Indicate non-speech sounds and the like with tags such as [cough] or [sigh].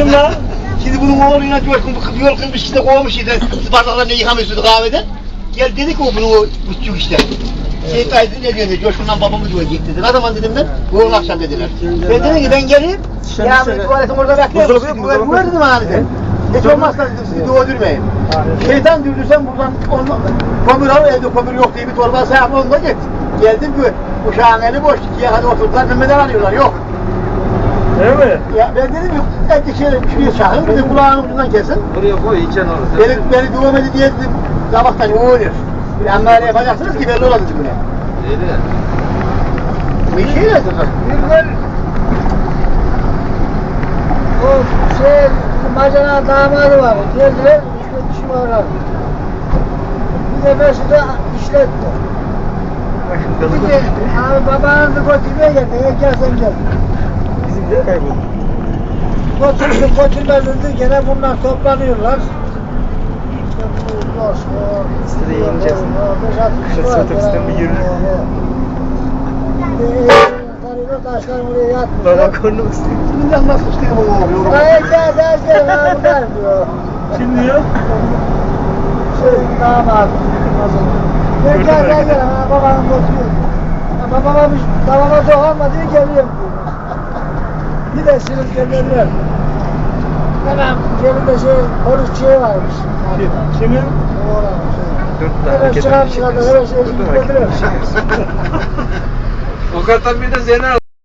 Kim lan? Şimdi bunun oğluyla Coşkun bu kız yorgun bir şekilde kovmuş işte. Bardaklarını yıkamıyorsunuz kahveden. Gel dedi ki o bunu o küçük işte. Şey kaydı ne diyor dedi, Coşkun'dan babamı git dedi. Ne zaman dedim ben? Bugün akşam dediler. Ben dedim ki ben geleyim. Ya ben tuvaletim orada bekliyorum. Bu bu dedim ha dedi. Hiç olmazsa dedim sizi doğdurmayayım. Şeytan dürdürsen buradan onunla, kömür al evde kömür yok diye bir torba sayarlı onunla git. Geldim ki uşağın eli boş. İkiye kadar oturdular Mehmet'e arıyorlar. Yok. Değil mi? Ya ben dedim yok, belki şey, şuraya çağırın, bir de kulağının ucundan kesin. Buraya koy içen orası. Beni, beni dövmedi diye dedim, sabahtan yoğunur. Bir amare yapacaksınız ki belli ola dedim buna. Neydi? Bir şey ne dedim? Bir gün o şey bacana damadı var. Geldiler işte düşman var. Bir de Mesut'u işletti. Dedi ki abi babanızı götürmeye geldi. Eğer gelsen de kayboldu. Götürdüm götürmezdi. Gene bunlar toplanıyorlar. Kişi Kışla var. otobüsten bir yürü. Taşlar buraya yatmışlar. Baba kornu istiyor. Şimdiden nasıl oluyor. Hayır gel gel gel bunlar diyor. Kim diyor? Şey damat. Gel gel gel babanın. Ha babama babama diye geliyorum diyor. Bir de sınıf gelirler. Hemen yerinde şey polis şey varmış. Kim? Kimin? Oğlan şey. Dört Evet, hareket etmiş. sırada, Dört evet, şey, hareket [laughs] etmiş. O kadar bir de Zeynep